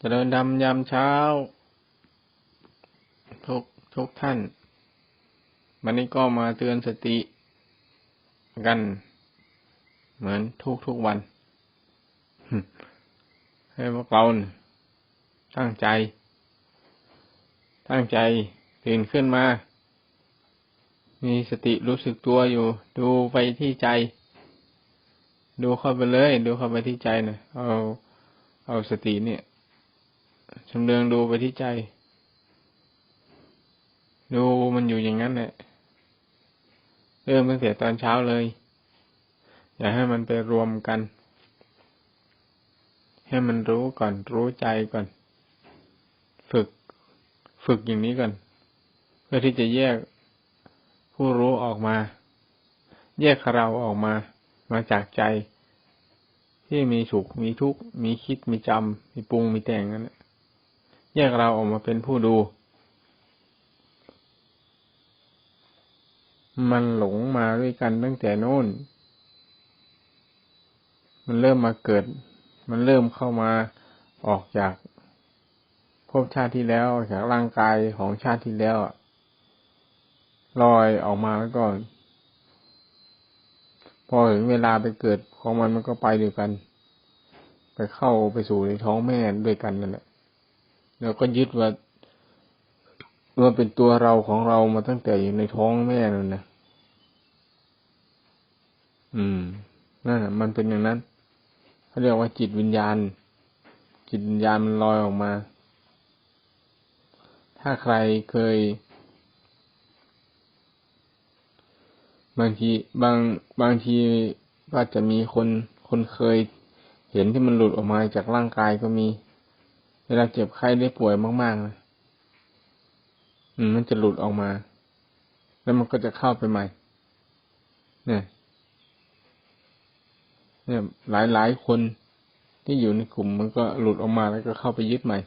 เจริญดำยามเช้า ทุกทุกท่าน วันนี้ก็มาเตือนสติ กัน เหมือนทุกทุกวัน ให้พวกเราตั้งใจ ตั้งใจตื่นขึ้นมา มีสติรู้สึกตัวอยู่ ดูไปที่ใจ ดูเข้าไปเลย ดูเข้าไปที่ใจนะเอาเอาสติเนี่ย ชำเลืองดูไปที่ใจ ดูมันอยู่อย่างนั้นแหละเริ่มตั้งแต่ตอนเช้าเลย อย่าให้มันไปรวมกัน ให้มันรู้ก่อน รู้ใจก่อน ฝึก ฝึกอย่างนี้ก่อน เพื่อที่จะแยกผู้รู้ออกมา แยกเราออกมา มาจากใจ ที่มีสุข มีทุกข์ มีคิด มีจำ มีปรุง มีแต่งนั่นแหละ แยกเราออกมาเป็นผู้ดู มันหลงมาด้วยกันตั้งแต่โน้น มันเริ่มมาเกิด มันเริ่มเข้ามาออกจากภพชาติที่แล้วจากร่างกายของชาติที่แล้วลอยออกมาแล้วก็ พอถึงเวลาไปเกิดของมันมันก็ไปด้วยกัน ไปเข้าไปสู่ในท้องแม่ด้วยกันนั่นแหละ เราก็ยึดว่าว่าเป็นตัวเราของเรามาตั้งแต่อยู่ในท้องแม่นั่นนะอืมนั่นมันเป็นอย่างนั้นเขาเรียกว่าจิตวิญญาณ จิตวิญญาณมันลอยออกมา ถ้าใครเคย บางทีบางบางทีก็จะมีคนคนเคย เห็นที่มันหลุดออกมาจากร่างกายก็มี เวลาเจ็บไข้ได้ป่วยมากๆเลยมันจะหลุดออกมา แล้วมันก็จะเข้าไปใหม่ เนี่ย เนี่ยหลายหลายคนที่อยู่ในกลุ่มมันก็หลุดออกมาแล้วก็เข้าไปยึดใหม่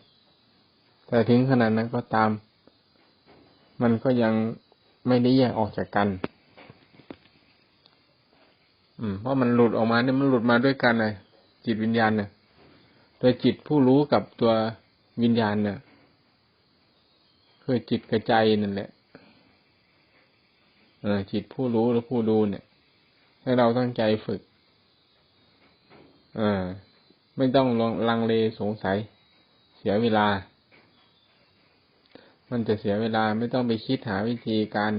แต่ถึงขนาดนั้นก็ตาม มันก็ยังไม่ได้แยกออกจากกัน อืม เพราะมันหลุดออกมาเนี่ยมันหลุดมาด้วยกันเลยจิตวิญญาณเนี่ย โดยจิตผู้รู้กับตัววิญญาณเนี่ยคือจิตกระใจนั่นแหละ เออ จิตผู้รู้หรือผู้ดูเนี่ย ให้เราตั้งใจฝึกอ่าไม่ต้องลังเลสงสัย เสียเวลา มันจะเสียเวลาไม่ต้องไปคิดหาวิธีการ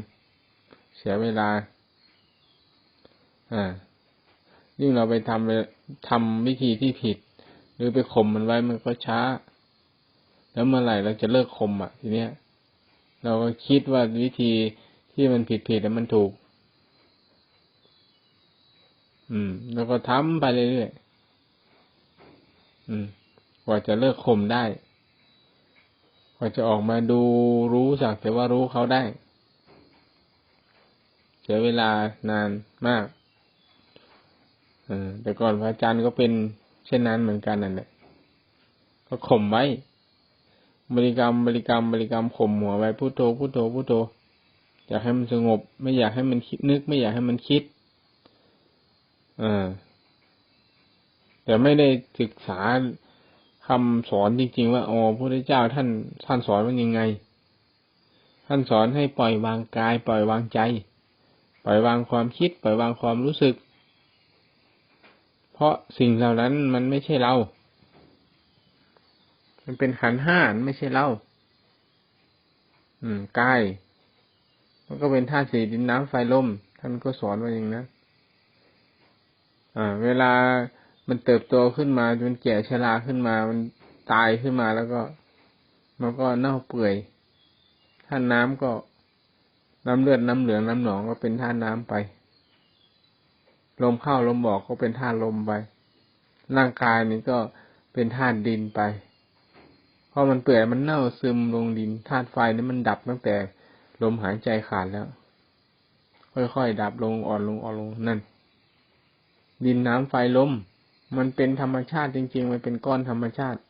เสียเวลา อ่ายิ่งเราไปทำทำวิธีที่ผิด รือไปข่มมันไว้มันก็ช้า แล้วเมื่อไหร่เราจะเลิกข่มอะ ทีเนี้ย เราก็คิดว่าวิธีที่มันผิดผิดแล้วมันถูก อืม แล้วก็ทำไปเรื่อยๆอืม กว่าจะเลิกข่มได้ กว่าจะออกมาดูรู้สักแต่ว่ารู้เขาได้เสียเวลานานมากอแต่ก่อนพระอาจารย์ก็เป็น ช่นนั้นเหมือนกันนั่นแหละก็ข่มไว้ บริกรรมบริกรรมบริกรรมข่มหัวไว้พุโทโธพุโทโธพุโทโธอยากให้มันสงบ ไม่อยากให้มันคิดนึก ไม่อยากให้มันคิดอ่าแต่ไม่ได้ศึกษาคำสอนจริง ๆ ว่าอ๋อพระพุทธเจ้าท่านท่านสอนว่ายังไง ท่านสอนให้ปล่อยวางกาย ปล่อยวางใจ ปล่อยวางความคิด ปล่อยวางความรู้สึก ราะสิ่งเหล่านั้นมันไม่ใช่เรา มันเป็นขันห้าไม่ใช่เรา อืมกาย มันก็เป็นธาตุสี่ดินน้ำไฟลม ท่านก็สอนว่าอย่างนั้นอ่า เวลามันเติบโตขึ้นมาจนแก่ชราขึ้นมา มันตายขึ้นมาแล้วก็ มันก็เน่าเปื่อยท่านน้ำก็น้ำเลือดน้ำเหลืองน้ำหนองก็เป็นท่าน้ำไป ลมเข้าลมบอกก็เป็นธาตุลมไปร่างกายนี้ก็เป็นธาตุดินไปพอมันเปื่อยมันเน่าซึมลงดินธาตุไฟนี่มันดับตั้งแต่ลมหายใจขาดแล้ว ค่อยๆดับลงอ่อนลงอ่อนลงนั่น ดินน้ำไฟลมมันเป็นธรรมชาติจริง ๆ มันเป็นก้อนธรรมชาติ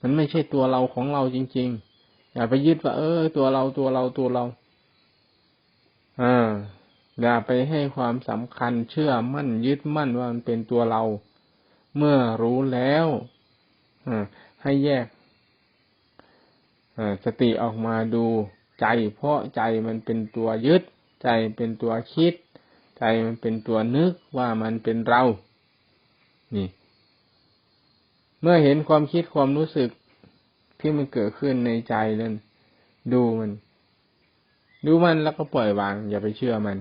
มันไม่ใช่ตัวเราของเราจริง ๆ อย่าไปยึดว่า เออ ตัวเราตัวเราตัวเราอ่า อย่าไปให้ความสำคัญเชื่อมั่นยึดมั่นว่ามันเป็นตัวเรา เมื่อรู้แล้วให้แยกสติออกมาดูใจเพราะใจมันเป็นตัวยึด ใจเป็นตัวคิด ใจมันเป็นตัวนึกว่ามันเป็นเรา นี่ เมื่อเห็นความคิดความรู้สึกที่มันเกิดขึ้นในใจนั้นดูมัน ดูมันแล้วก็ปล่อยวาง อย่าไปเชื่อมัน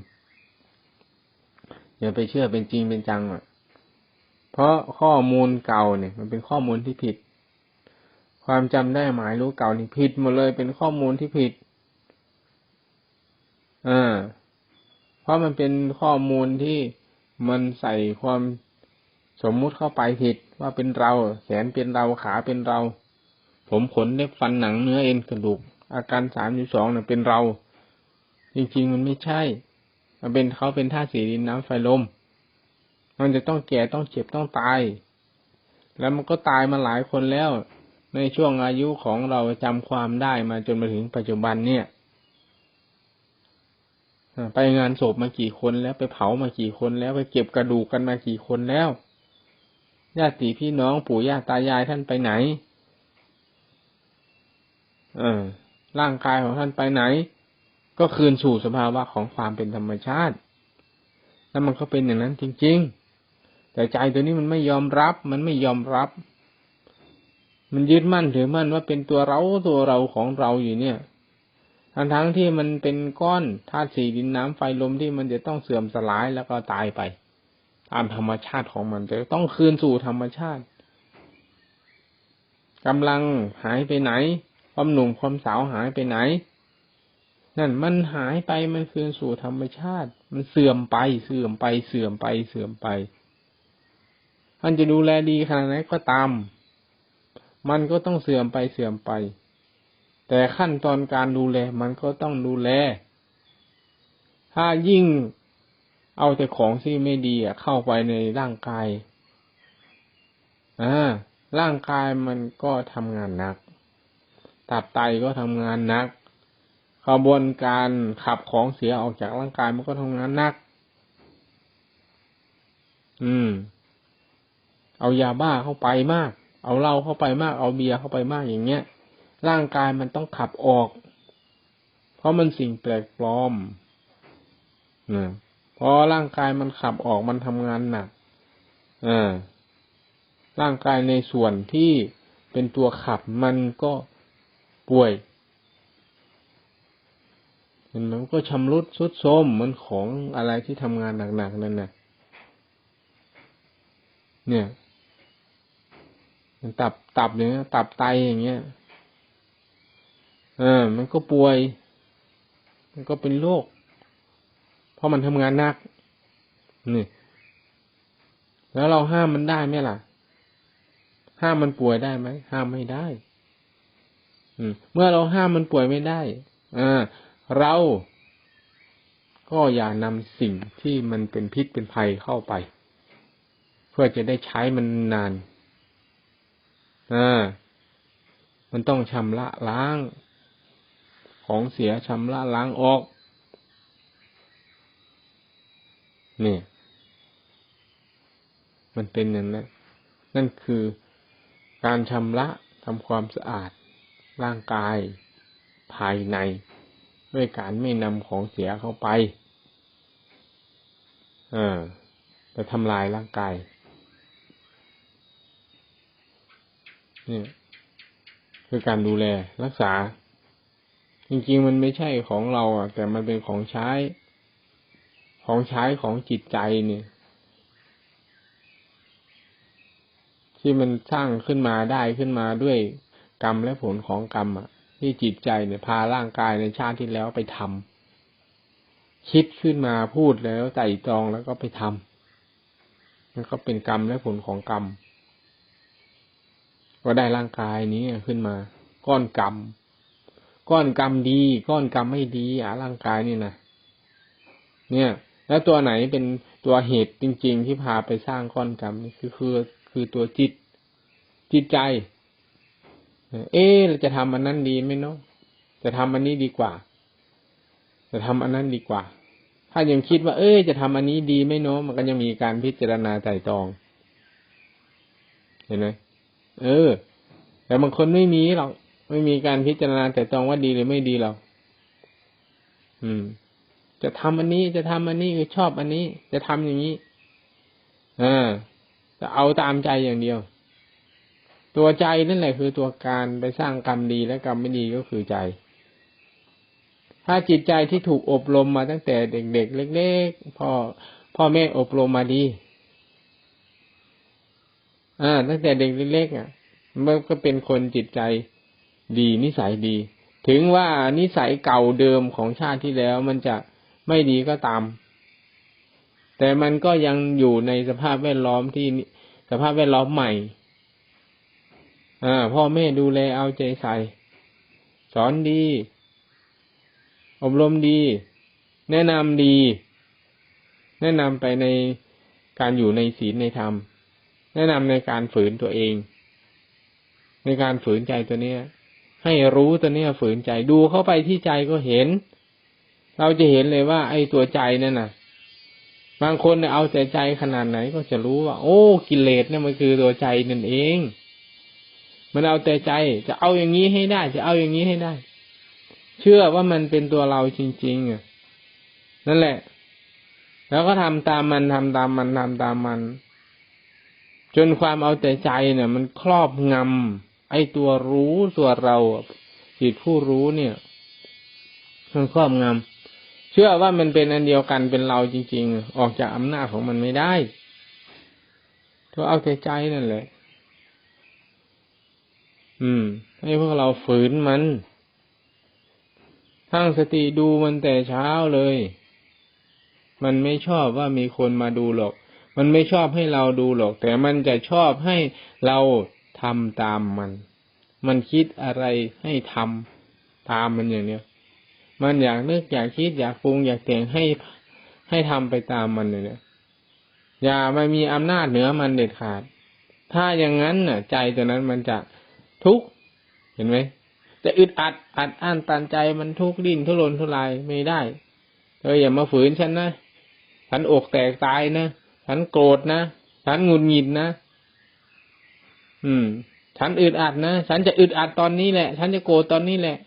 อย่าไปเชื่อเป็นจริงเป็นจังอะ เพราะข้อมูลเก่าเนี่ย มันเป็นข้อมูลที่ผิด ความจำได้หมายรู้เก่านี่ผิดหมดเลยเป็นข้อมูลที่ผิดอ่าเพราะมันเป็นข้อมูลที่มันใส่ความสมมุติเข้าไปผิดว่าเป็นเรา แขนเป็นเราขาเป็นเรา ผมขนเล็บฟันหนังเนื้อเอ็นกระดูก อาการสามสองเนี่ยเป็นเรา จริงๆมันไม่ใช่ มันเป็นเขาเป็นธาตุสีดินน้ำไฟลม มันจะต้องแก่ต้องเจ็บต้องตาย แล้วมันก็ตายมาหลายคนแล้ว ในช่วงอายุของเราจำความได้มาจนมาถึงปัจจุบันเนี่ยไปงานศพมากี่คนแล้วไปเผามากี่คนแล้วไปเก็บกระดูกกันมากี่คนแล้วญาติพี่น้องปู่ย่าตายายท่านไปไหน เออร่างกายของท่านไปไหน ก็คืนสู่สภาวะของความเป็นธรรมชาติ แล้วมันก็เป็นอย่างนั้นจริง ๆ แต่ใจตัวนี้มันไม่ยอมรับ มันไม่ยอมรับ มันยึดมั่นถือมั่นว่าเป็นตัวเราตัวเราของเราอยู่เนี่ย ทั้งทั้งที่มันเป็นก้อนธาตุสี่ดินน้ำไฟลมที่มันจะต้องเสื่อมสลายแล้วก็ตายไป ตามธรรมชาติของมันจะต้องคืนสู่ธรรมชาติกำลังหายไปไหน ความหนุ่มความสาวหายไปไหน นั่นมันหายไปมันคืนสู่ธรรมชาติ มันเสื่อมไปเสื่อมไปเสื่อมไปเสื่อมไปมันจะดูแลดีขนาดไหนก็ตาม มันก็ต้องเสื่อมไปเสื่อมไป แต่ขั้นตอนการดูแลมันก็ต้องดูแล ถ้ายิ่งเอาแต่ของที่ไม่ดีเข้าไปในร่างกายอ่าร่างกายมันก็ทำงานหนัก ตับไตก็ทำงานหนัก ขบวนการขับของเสียออกจากร่างกายมันก็ทำงานหนัก อืม เอายาบ้าเข้าไปมาก เอาเหล้าเข้าไปมาก เอาเบียร์เข้าไปมากอย่างเงี้ย ร่างกายมันต้องขับออก เพราะมันสิ่งแปลกปลอมนะพอร่างกายมันขับออกมันทำงานหนักอ่าร่างกายในส่วนที่เป็นตัวขับมันก็ป่วย มันก็ชำรุดสุดโทมมันของอะไรที่ทำงานหนักๆนั่นน่ะ เนี่ยมันตับตับเนี่ยตับไตอย่างเงี้ยเออ มันก็ป่วย มันก็เป็นโรคเพราะมันทำงานหนักนี่แล้วเราห้ามมันได้ไหมล่ะ ห้ามมันป่วยได้ไหมห้ามไม่ได้ อืม เมื่อเราห้ามมันป่วยไม่ได้อ่า เรา ก็อย่านำสิ่งที่มันเป็นพิษเป็นภัยเข้าไป เพื่อจะได้ใช้มันนานอ่ามันต้องชำระล้าง ของเสียชำระล้างออก นี่ มันเป็นอย่างนั้นนั่นคือการชำระทำความสะอาดร่างกายภายใน ด้วยการไม่นำของเสียเข้าไปอ่าจะทำลายร่างกาย เนี่ย คือการดูแลรักษา จริงๆมันไม่ใช่ของเราอะ แต่มันเป็นของใช้ ของใช้ของจิตใจเนี่ยที่มันสร้างขึ้นมาได้ขึ้นมาด้วยกรรมและผลของกรรมอะ ที่จิตใจเนี่ยพาร่างกายในชาติที่แล้วไปทำคิดขึ้นมาพูดแล้วไต่ตรองแล้วก็ไปทำมันก็เป็นกรรมและผลของกรรม ก็ได้ร่างกายนี้ขึ้นมา ก้อนกรรม ก้อนกรรมดี ก้อนกรรมไม่ดีอะร่างกายนี่นะเนี่ย แล้วตัวไหนเป็นตัวเหตุจริง ๆ ที่พาไปสร้างก้อนกรรมนี่คือคือคือตัวจิตจิตใจ เอ๊เราจะทำอันนั้นดีไหมเนาะจะทำอันนี้ดีกว่า จะทำอันนั้นดีกว่า ถ้ายังคิดว่า เอ้จะทำอันนี้ดีไหมเนาะมันก็ยังมีการพิจารณาไต่ตอง เห็นไหมเออ แต่บางคนไม่มีหรอกไม่มีการพิจารณาแต่ตองว่าดีหรือไม่ดีหรอกอืม จะทำอันนี้จะทำอันนี้คือชอบอันนี้ จะทำอย่างนี้อ่าจะเอาตามใจอย่างเดียว ตัวใจนั่นแหละคือตัวการไปสร้างกรรมดีและกรรมไม่ดีก็คือใจ ถ้าจิตใจที่ถูกอบรมมาตั้งแต่เด็กๆเล็กๆพ่อพ่อแม่อบรมมาดี อ่า ตั้งแต่เด็กเล็กๆอะมันก็เป็นคนจิตใจดีนิสัยดี ถึงว่านิสัยเก่าเดิมของชาติที่แล้วมันจะไม่ดีก็ตาม แต่มันก็ยังอยู่ในสภาพแวดล้อมที่สภาพแวดล้อมใหม่ อพ่อแม่ดูแลเอาใจใส่ สอนดี อบรมดี แนะนำดี แนะนำไปในการอยู่ในศีลในธรรม แนะนำในการฝืนตัวเอง ในการฝืนใจตัวเนี้ย ให้รู้ตัวเนี้ยฝืนใจดูเข้าไปที่ใจก็เห็น เราจะเห็นเลยว่า ไอ้ตัวใจนั่นน่ะ บางคนเนี่ยเอาแต่ใจขนาดไหนก็จะรู้ว่า โอ้กิเลสเนี่ยมันคือตัวใจนั่นเอง มันเอาแต่ใจ จะเอาอย่างนี้ให้ได้ จะเอาอย่างนี้ให้ได้ เชื่อว่ามันเป็นตัวเราจริงๆอะนั่นแหละ แล้วก็ทำตามมันทำตามมันทำตามมัน จนความเอาแต่ใจเนี่ย มันครอบงำไอ้ตัวรู้ตัวเราจิตผู้รู้เนี่ยมันครอบงำเชื่อว่ามันเป็นอันเดียวกันเป็นเราจริง ๆ ออกจากอำนาจของมันไม่ได้ตัวเอาแต่ใจนั่นแหละ อืม ให้พวกเราฝืนมัน ทั้งสติดูมันแต่เช้าเลย มันไม่ชอบว่ามีคนมาดูหรอก มันไม่ชอบให้เราดูหรอก แต่มันจะชอบให้เราทำตามมัน มันคิดอะไรให้ทำตามมันอย่างเนี้ย มันอยากนึกอยากคิดอยากปรุงอยากแต่งให้ให้ทำไปตามมันเนี่ยอย่ามามีอำนาจเหนือมันเด็ดขาด ถ้าอย่างนั้นน่ะ ใจตัวนั้นมันจะ ทุกข์เห็นไหมแต่อึดอัดอัดอั้นตันใจมันทุกข์ดิ้นทุรนทุรายไม่ได้เธออย่ามาฝืนฉันนะฉันอกแตกตายนะฉันโกรธนะฉันหงุดหงิดนะอืม ฉันอึดอัดนะฉันจะอึดอัดตอนนี้แหละ ฉันจะโกรธตอนนี้แหละ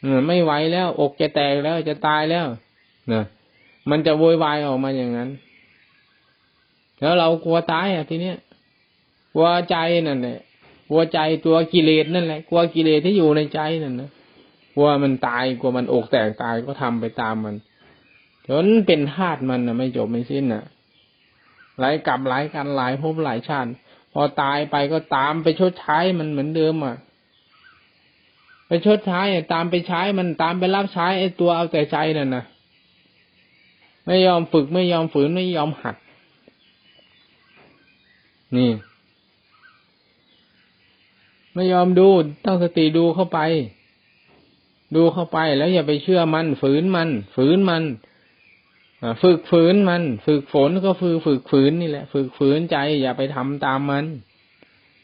เออไม่ไหวแล้ว อกจะแตกแล้วจะตายแล้วเนะมันจะโวยวายออกมาอย่างนั้น แล้วเรากลัวตายอะทีเนี้ยกลัวใจนั่นแหละ กลัวใจตัวกิเลสนั่นแหละกลัวกิเลสที่อยู่ในใจนั่นนะกลัวมันตายกลัวมันอกแตกตายก็ทำไปตามมันจนเป็นธาตุมันนะไม่จบไม่สิ้นน่ะหลายกับหลายกันหลายภพหลายชาติพอตายไปก็ตามไปชดใช้มันเหมือนเดิมอะไปชดใช้ตามไปใช้มันตามไปรับใช้ไอ้ตัวเอาแต่ใจนั่นนะไม่ยอมฝึกไม่ยอมฝืนไม่ยอมหัด นี่ ไม่ยอมดูตั้งสติดูเข้าไป ดูเข้าไปแล้วอย่าไปเชื่อมัน ฝืนมัน ฝืนมันฝึกฝืนมัน ฝึกฝนก็คือฝึกฝืนนี่แหละ ฝึกฝืนใจ อย่าไปทำตามมัน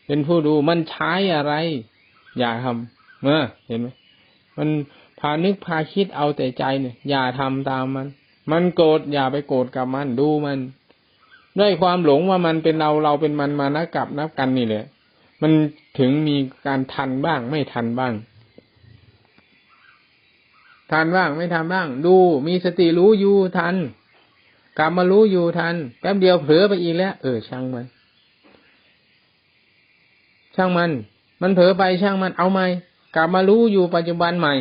เป็นผู้ดูมันใช้อะไร อย่าทำเมื่อเห็นไหมมันพานึกพาคิดเอาแต่ใจเนี่ย อย่าทำตามมัน มันโกรธอย่าไปโกรธกับมันดูมันด้วยความหลงว่ามันเป็นเราเราเป็นมันมานักกับนับกันนี่แหละ มัน ถึงมีการทันบ้าง ไม่ทันบ้าง ทันบ้างไม่ทันบ้าง ดูมีสติรู้อยู่ทัน กลับมารู้อยู่ทันแป๊บเดียวเผลอไปอีกแล้ว เออช่างมัน ช่างมัน มันเผลอไปช่างมันเอาไหมกลับมารู้อยู่ปัจจุบันใหม่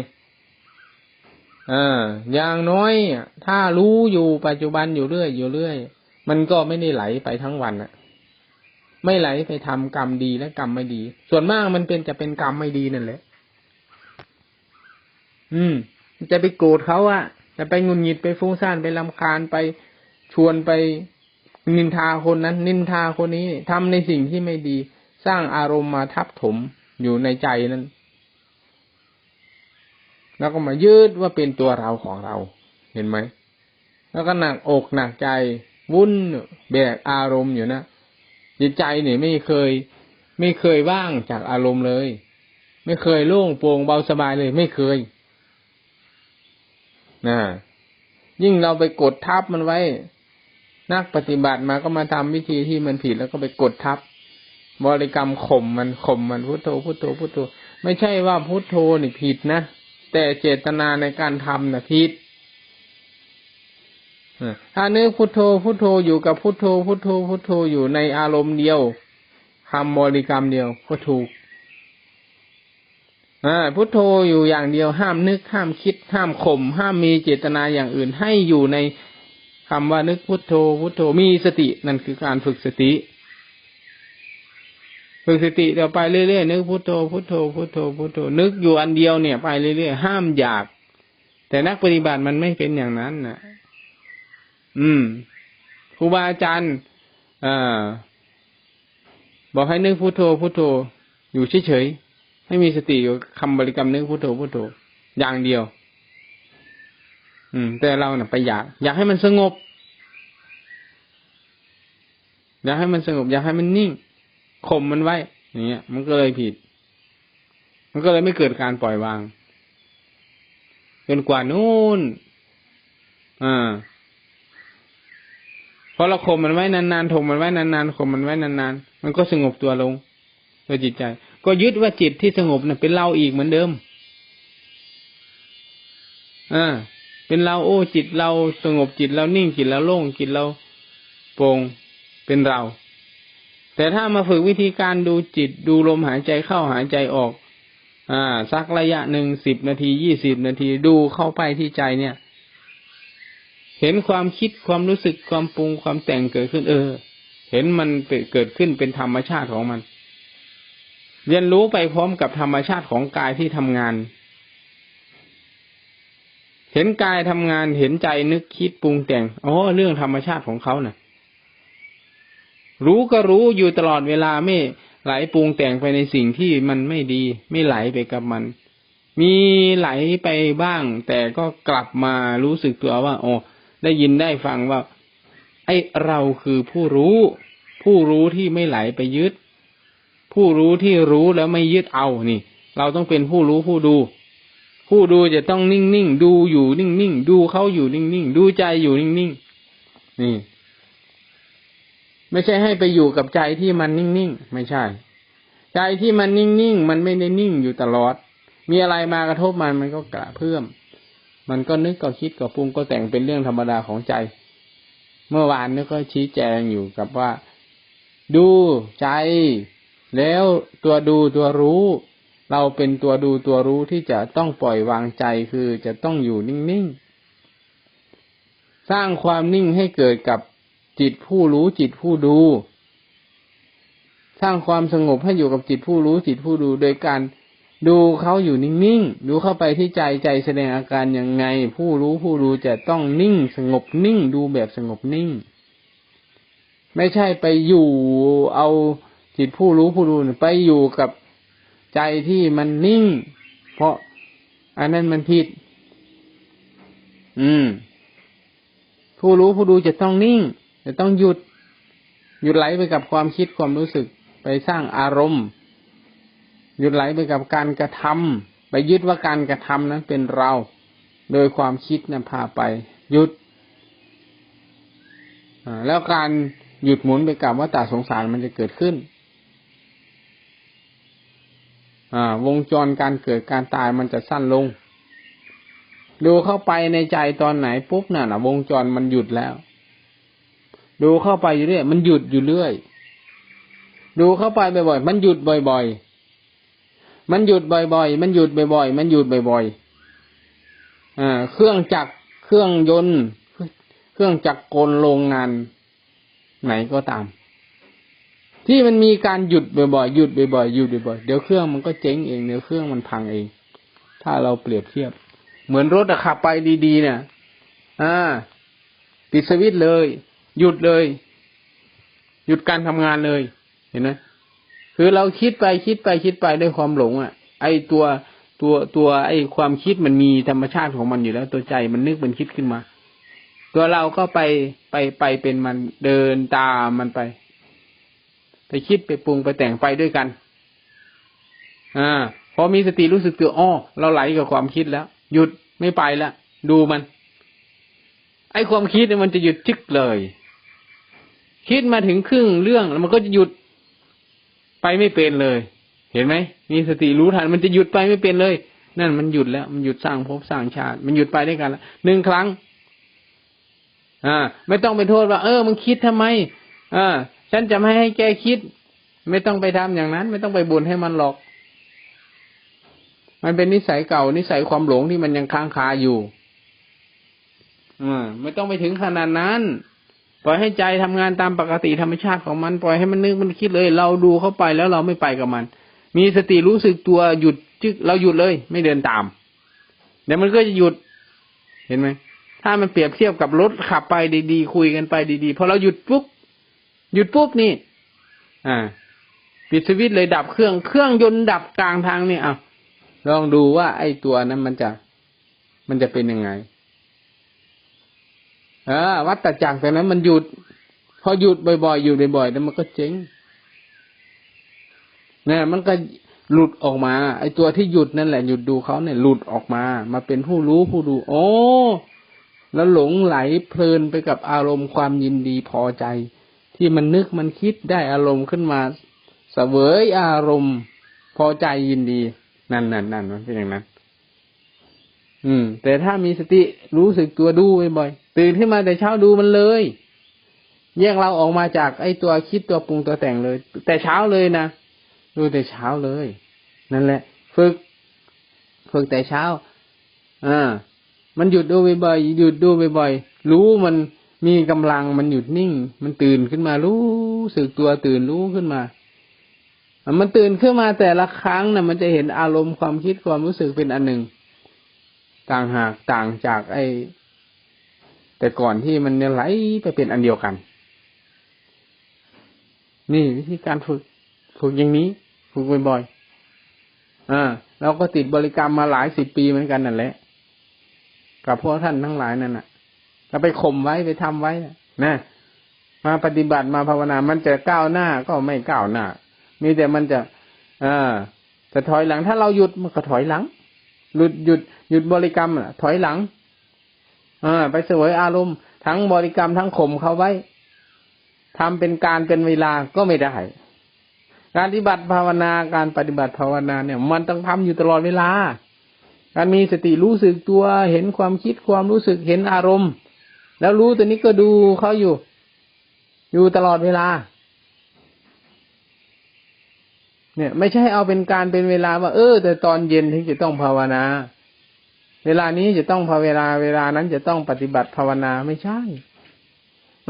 อ่าอย่างน้อยถ้ารู้อยู่ปัจจุบันอยู่เรื่อยอยู่เรื่อย มันก็ไม่ได้ไหลไปทั้งวันอะ ไม่ไหลไปทำกรรมดีและกรรมไม่ดี ส่วนมากมันเป็นจะเป็นกรรมไม่ดีนั่นแหละ อืม จะไปโกรธเขาอะจะไปงุนหงิดไปฟุ้งซ่านไปลำคาญไปชวนไปนินทาคนนั้น นินทาคนนี้ทำในสิ่งที่ไม่ดี สร้างอารมณ์มาทับถมอยู่ในใจนั้น แล้วก็มายืดว่าเป็นตัวเราของเรา เห็นไหม แล้วก็หนักอกหนักใจ วุ่นแบกอารมณ์อยู่นะ จิตใจเนี่ยไม่เคย ไม่เคยว่างจากอารมณ์เลย ไม่เคยโล่งโปร่งเบาสบายเลยไม่เคยนะยิ่งเราไปกดทับมันไว้ นักปฏิบัติมาก็มาทำวิธีที่มันผิดแล้วก็ไปกดทับบริกรรมข่มมันข่มมันพุทโธพุทโธพุทโธ ไม่ใช่ว่าพุทโธนี่ผิดนะ แต่เจตนาในการทำนะผิด ถ้านึกพุทโธพุทโธอยู่กับพุทโธพุทโธพุทโธอยู่ในอารมณ์เดียวคำบริกรรมเดียวก็ถูกอ่าพุทโธอยู่อย่างเดียวห้ามนึกห้ามคิด ห้ามข่มห้ามมีเจตนาอย่างอื่น ให้อยู่ในคำว่านึกพุทโธพุทโธมีสตินั่นคือการฝึกสติ ฝึกสติเดี๋ยวไปเรื่อยๆนึกพุทโธพุทโธพุทโธพุทโธนึกอยู่อันเดียวเนี่ยไปเรื่อยๆห้ามอยาก แต่นักปฏิบัติมันไม่เป็นอย่างนั้นนะ อืมครูบาอาจารย์อ่าบอกให้นึกพุทโธพุทโธ อยู่เฉยๆให้มีสติอยู่คำบริกรรมนึกพุทโธพุทโธ อย่างเดียว อืม แต่เราเนี่ยไปอยาก อยากให้มันสงบ อยากให้มันสงบ อยากให้มันนิ่งข่มมันไว้อย่างเงี้ย มันก็เลยผิด มันก็เลยไม่เกิดการปล่อยวางจนกว่านู้นอ่า พอเราข่มมันไว้นานๆถมมันไว้นานๆข่มมันไว้นานๆมันก็สงบตัวลงโดยจิตใจ ก็ยึดว่าจิตที่สงบน่ะเป็นเราอีกเหมือนเดิมอ่าเป็นเราโอ้จิตเราสงบจิตเรานิ่งจิตเราโล่งจิตเราโปร่งเป็นเรา แต่ถ้ามาฝึกวิธีการดูจิตดูลมหายใจเข้าหายใจออก อ่า สักระยะหนึ่งสิบนาทียี่สิบนาทีดูเข้าไปที่ใจเนี่ย เห็นความคิดความรู้สึกความปรุงความแต่งเกิดขึ้น เออ เห็นมันเกิดขึ้นเป็นธรรมชาติของมัน เรียนรู้ไปพร้อมกับธรรมชาติของกายที่ทำงาน เห็นกายทำงานเห็นใจนึกคิดปรุงแต่งอ๋อเรื่องธรรมชาติของเขานะ่ะ รู้ก็รู้อยู่ตลอดเวลาไม่ไหลปรุงแต่งไปในสิ่งที่มันไม่ดี ไม่ไหลไปกับมัน มีไหลไปบ้าง แต่ก็กลับมารู้สึกตัวว่า โอ้ ได้ยินได้ฟังว่า ไอเราคือผู้รู้ ผู้รู้ที่ไม่ไหลไปยึด ผู้รู้ที่รู้แล้วไม่ยึดเอานี่ เราต้องเป็นผู้รู้ผู้ดู ผู้ดูจะต้องนิ่งนิ่งดูอยู่นิ่งนิ่งดูเขาอยู่นิ่งนิ่งดูใจอยู่นิ่งนิ่งนี่ ไม่ใช่ให้ไปอยู่กับใจที่มันนิ่งนิ่งไม่ใช่ ใจที่มันนิ่งนิ่งมันไม่ได้นิ่งอยู่ตลอด มีอะไรมากระทบมันมันก็กระเพื่อม มันก็นึกก็คิดก็ปรุงก็แต่งเป็นเรื่องธรรมดาของใจ เมื่อวานนี้ก็ชี้แจงอยู่กับว่า ดูใจ แล้วตัวดูตัวรู้ เราเป็นตัวดูตัวรู้ที่จะต้องปล่อยวางใจคือจะต้องอยู่นิ่งๆ สร้างความนิ่งให้เกิดกับจิตผู้รู้จิตผู้ดู สร้างความสงบให้อยู่กับจิตผู้รู้จิตผู้ดูโดยการ ดูเขาอยู่นิ่งๆ ดูเข้าไปที่ใจใจแสดงอาการยังไง ผู้รู้ผู้ดูจะต้องนิ่ง สงบนิ่ง ดูแบบสงบนิ่ง ไม่ใช่ไปอยู่เอาจิตผู้รู้ผู้ดูไปอยู่กับใจที่มันนิ่ง เพราะอันนั้นมันผิด อืม ผู้รู้ผู้ดูจะต้องนิ่ง จะต้องหยุด หยุดไหลไปกับความคิดความรู้สึกไปสร้างอารมณ์ หยุดไหลไปกับการกระทำไปยึดว่าการกระทำนั้นเป็นเรา โดยความคิดนะพาไปหยุดแล้วการหยุดหมุนไปกับว่าตาสงสารมันจะเกิดขึ้นวงจรการเกิดการตายมันจะสั้นลง ดูเข้าไปในใจตอนไหนปุ๊บน่ะนะวงจรมันหยุดแล้ว ดูเข้าไปอยู่เรื่อยมันหยุดอยู่เรื่อย ดูเข้าไปบ่อยๆมันหยุดบ่อยๆ มันหยุดบ่อย ๆ มันหยุดบ่อย ๆ มันหยุดบ่อยๆอ่า เครื่องจักร เครื่องยนต์ เครื่องจักรกลโรงงานไหนก็ตาม ที่มันมีการหยุดบ่อยๆ หยุดบ่อยๆ หยุดบ่อยๆ เดี๋ยวเครื่องมันก็เจ๊งเอง เดี๋ยวเครื่องมันพังเอง ถ้าเราเปรียบเทียบ เหมือนรถขับไปดีๆ เนี่ย อ่า ปิดสวิตช์เลย หยุดเลย หยุดการทำงานเลย เห็นไหม คือเราคิดไปคิดไปคิดไปด้วยความหลงอะ ไอตัวตัวตัวไอความคิดมันมีธรรมชาติของมันอยู่แล้ว ตัวใจมันนึกมันคิดขึ้นมา ตัวเราก็ไปไปไปเป็นมันเดินตามมันไป ไปคิดไปปรุงไปแต่งไปด้วยกัน อ่า พอมีสติรู้สึกตัวอ้อเราไหลกับความคิดแล้ว หยุดไม่ไปละดูมัน ไอ้ความคิดมันจะหยุดจึกเลย คิดมาถึงครึ่งเรื่องแล้วมันก็จะหยุด ไปไม่เป็นเลย เห็นไหมมีสติรู้ทัน มันจะหยุดไปไม่เป็นเลย นั่นมันหยุดแล้ว มันหยุดสร้างภพสร้างชาติ มันหยุดไปด้วยกันแล้วหนึ่งครั้ง อ่า ไม่ต้องไปโทษว่า เออมึงคิดทำไมอ่าฉันจะไม่ให้แกคิด ไม่ต้องไปทำอย่างนั้น ไม่ต้องไปบ่นให้มันหรอก มันเป็นนิสัยเก่า นิสัยความหลงที่มันยังค้างคาอยู่อ่าไม่ต้องไปถึงขนาดนั้น ปล่อยให้ใจทำงานตามปกติธรรมชาติของมัน ปล่อยให้มันนึกมันคิดเลย เราดูเข้าไปแล้วเราไม่ไปกับมัน มีสติรู้สึกตัวหยุดจึกเราหยุดเลย ไม่เดินตามเดี๋ยวมันก็จะหยุดเห็นไหมถ้ามันเปรียบเทียบกับรถขับไปดีๆคุยกันไปดีๆพอเราหยุดปุ๊บหยุดปุ๊บนี่ อ่าปิดสวิตช์เลยดับเครื่องเครื่องยนต์ดับกลางทางเนี่ยอะลองดูว่าไอ้ตัวนั้นมันจะมันจะเป็นยังไง เออวัตจักรแต่นั้นมันหยุด พอหยุดบ่อยๆหยุดบ่อยๆแล้วมันก็เจ๊งเนี่ยมันก็หลุดออกมา ไอ้ตัวที่หยุดนั่นแหละหยุดดูเขาเนี่ยหลุดออกมา มาเป็นผู้รู้ผู้ดู โอ้แล้วหลงไหลเพลินไปกับอารมณ์ความยินดีพอใจ ที่มันนึกมันคิดได้อารมณ์ขึ้นมาสเสวยอารมณ์พอใจยินดี นั่นนั่นนั่นมันเป็นอย่างนั้น อืม แต่ถ้ามีสติรู้สึกตัวดูบ่อยๆ ตื่นขึ้นมาแต่เช้าดูมันเลย แยกเราออกมาจากไอ้ตัวคิดตัวปรุงตัวแต่งเลย แต่เช้าเลยนะดูแต่เช้าเลย นั่นแหละ ฝึก ฝึกแต่เช้า อ่า มันหยุดดูบ่อยๆหยุดดูบ่อยๆรู้มันมีกำลังมันหยุดนิ่ง มันตื่นขึ้นมารู้สึกตัวตื่นรู้ขึ้นมา มันตื่นขึ้นมาแต่ละครั้งนะ่ะ มันจะเห็นอารมณ์ความคิดความรู้สึกเป็นอันหนึ่ง ต่างหากต่างจากไอ แต่ก่อนที่มันเนี่ยไหลไปเป็นอันเดียวกัน นี่วิธีการฝึกฝึกอย่างนี้ ฝึกบ่อยๆอ่าเราก็ติดบริกรรมมาหลายสิบปีเหมือนกันนั่นแหละ กับพวกท่านทั้งหลายนั่นน่ะเราไปข่มไว้ไปทำไว้นะมาปฏิบัติมาภาวนา มันจะก้าวหน้าก็ไม่ก้าวหน้า มีแต่มันจะอ่าจะถอยหลัง ถ้าเราหยุดมันก็ถอยหลังหยุดหยุดหยุดบริกรรมอะ ถอยหลัง อ่าไปเสวยอารมณ์ทั้งบริกรรมทั้งข่มเขาไว้ทำเป็นการเป็นเวลาก็ไม่ได้ การปฏิบัติภาวนาการปฏิบัติภาวนาเนี่ย มันต้องทำอยู่ตลอดเวลา การมีสติรู้สึกตัวเห็นความคิดความรู้สึกเห็นอารมณ์ แล้วรู้ตัวนี้ก็ดูเขาอยู่ อยู่ตลอดเวลา เนี่ย ไม่ใช่เอาเป็นการเป็นเวลาว่า เออ แต่ตอนเย็นถึงจะต้องภาวนา เวลานี้จะต้องภาเวลาเวลานั้นจะต้องปฏิบัติภาวนาไม่ใช่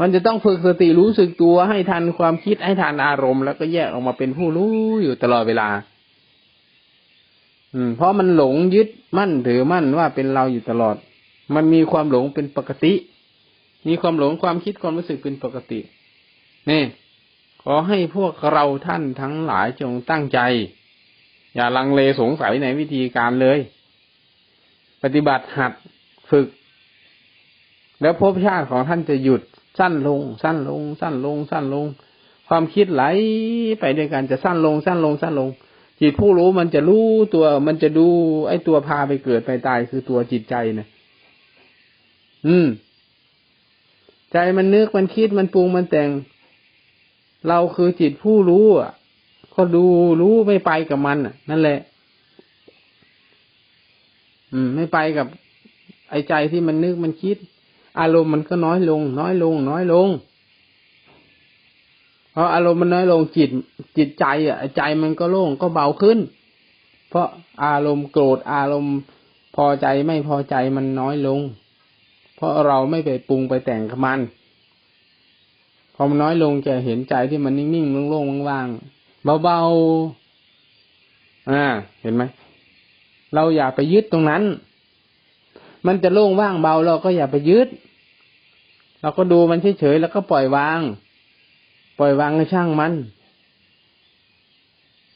มันจะต้องฝึกสติรู้สึกตัวให้ทันความคิดให้ทันอารมณ์ แล้วก็แยกออกมาเป็นผู้รู้อยู่ตลอดเวลา อืม เพราะมันหลงยึดมั่นถือมั่นว่าเป็นเราอยู่ตลอด มันมีความหลงเป็นปกติ มีความหลงความคิดความรู้สึกเป็นปกติ นี่ ขอให้พวกเราท่านทั้งหลายจงตั้งใจ อย่าลังเลสงสัยในวิธีการเลย ปฏิบัติหัดฝึก แล้วภพชาติของท่านจะหยุดสั้นลง สั้นลง สั้นลง สั้นลง ความคิดไหลไปด้วยกันจะสั้นลง สั้นลง สั้นลง จิตผู้รู้มันจะรู้ตัว มันจะดูไอ้ตัวพาไปเกิดไปตายคือตัวจิตใจนะอืม ใจมันนึกมันคิดมันปรุงมันแต่ง เราคือจิตผู้รู้อะ ก็ดูรู้ไม่ไปกับมันอะ นั่นแหละ อืม ไม่ไปกับไอ้ใจที่มันนึกมันคิด อารมณ์มันก็น้อยลง น้อยลง น้อยลงเพราะอารมณ์มันน้อยลงจิต จิตใจ อะ ใจมันก็โล่งก็เบาขึ้น เพราะอารมณ์โกรธอารมณ์พอใจไม่พอใจมันน้อยลง เพราะเราไม่ไปปรุงไปแต่งกับมันพอมันน้อยลงจะเห็นใจที่มันนิ่งๆโล่งๆว่างๆเบาๆอ่า เห็นไหม เราอย่าไปยึดตรงนั้น มันจะโล่งว่างเบาเราก็อย่าไปยึด เราก็ดูมันเฉยๆแล้วก็ปล่อยวาง ปล่อยวางในช่างมัน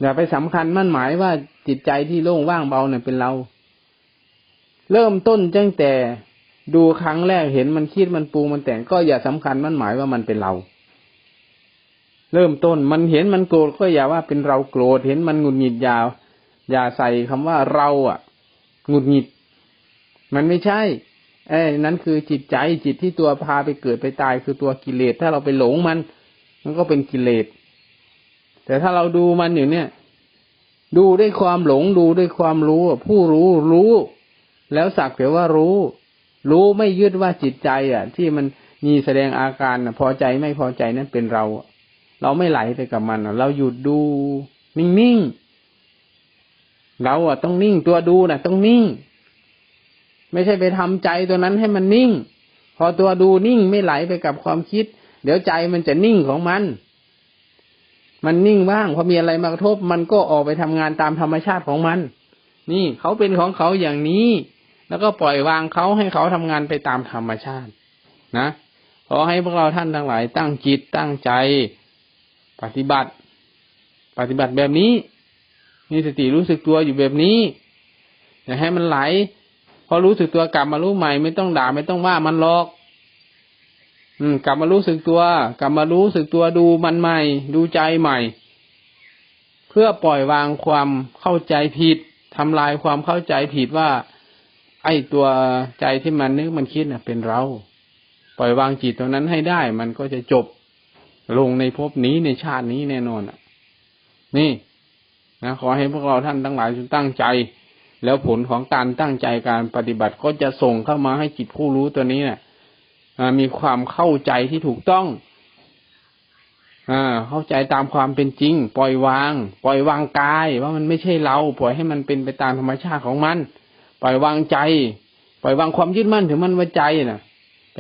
อย่าไปสำคัญมั่นหมายว่าจิตใจที่โล่งว่างเบาเนี่ยเป็นเรา เริ่มต้นตั้งแต่ดูครั้งแรกเห็นมันคิดมันปูมันแต่งก็อย่าสำคัญมั่นหมายว่ามันเป็นเรา เริ่มต้นมันเห็นมันโกรธก็อย่าว่าเป็นเราโกรธเห็นมันหงุดหงิดยาว อย่าใส่คำว่าเราอะหงุดหงิด มันไม่ใช่ เอ้นั้นคือจิตใจจิตที่ตัวพาไปเกิดไปตายคือตัวกิเลสถ้าเราไปหลงมัน มันก็เป็นกิเลสแต่ถ้าเราดูมันอยู่เนี่ย ดูด้วยความหลงดูด้วยความรู้ผู้รู้รู้ แล้วสักแต่ว่ารู้ รู้ไม่ยึดว่าจิตใจ อะ ที่มันมีแสดงอาการพอใจไม่พอใจนั้นเป็นเรา เราไม่ไหลไปกับมันเราหยุดดู นิ่งๆ เราอะต้องนิ่งตัวดูน่ะต้องนิ่ง ไม่ใช่ไปทำใจตัวนั้นให้มันนิ่ง พอตัวดูนิ่งไม่ไหลไปกับความคิด เดี๋ยวใจมันจะนิ่งของมัน มันนิ่งบ้างพอมีอะไรมากระทบ มันก็ออกไปทำงานตามธรรมชาติของมัน นี่เขาเป็นของเขาอย่างนี้ แล้วก็ปล่อยวางเขาให้เขาทำงานไปตามธรรมชาติ นะขอให้พวกเราท่านทั้งหลายตั้งจิตตั้งใจ ปฏิบัติ ปฏิบัติแบบนี้ มีสติรู้สึกตัวอยู่แบบนี้อย่าให้มันไหล พอรู้สึกตัวกลับมารู้ใหม่ ไม่ต้องด่าไม่ต้องว่ามันหรอก อืม กลับมารู้สึกตัว กลับมารู้สึกตัวดูมันใหม่ ดูใจใหม่ เพื่อปล่อยวางความเข้าใจผิดทำลายความเข้าใจผิดว่า ไอ้ตัวใจที่มันนึกมันคิดน่ะ เป็นเรา ปล่อยวางจิตตรงนั้นให้ได้ มันก็จะจบลงในภพนี้ในชาตินี้แน่นอนอะ นี่ นะขอให้พวกเราท่านทั้งหลายจงตั้งใจ แล้วผลของการตั้งใจการปฏิบัติก็จะส่งเข้ามาให้จิตผู้รู้ตัวนี้เนี่ยมีความเข้าใจที่ถูกต้องอ่าเข้าใจตามความเป็นจริง ปล่อยวาง ปล่อยวางกาย ว่ามันไม่ใช่เรา ปล่อยให้มันเป็นไปตามธรรมชาติของมัน ปล่อยวางใจ ปล่อยวางความยึดมั่นถึงมันว่าใจน่ะไป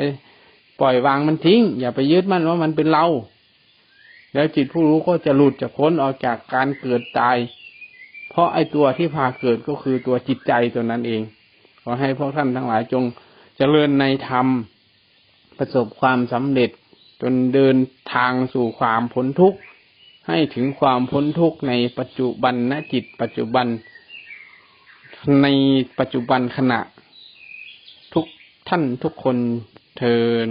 ปล่อยวางมันทิ้ง อย่าไปยึดมั่นว่ามันเป็นเรา แล้วจิตผู้รู้ก็จะหลุดจะพ้นออกจากการเกิดตาย เพราะไอ้ตัวที่พาเกิดก็คือตัวจิตใจตัวนั้นเอง ขอให้พวกท่านทั้งหลายจงเจริญในธรรม ประสบความสำเร็จ จนเดินทางสู่ความพ้นทุกข์ ให้ถึงความพ้นทุกข์ในปัจจุบันณจิตปัจจุบัน ในปัจจุบันขณะ ทุกท่านทุกคนเทิน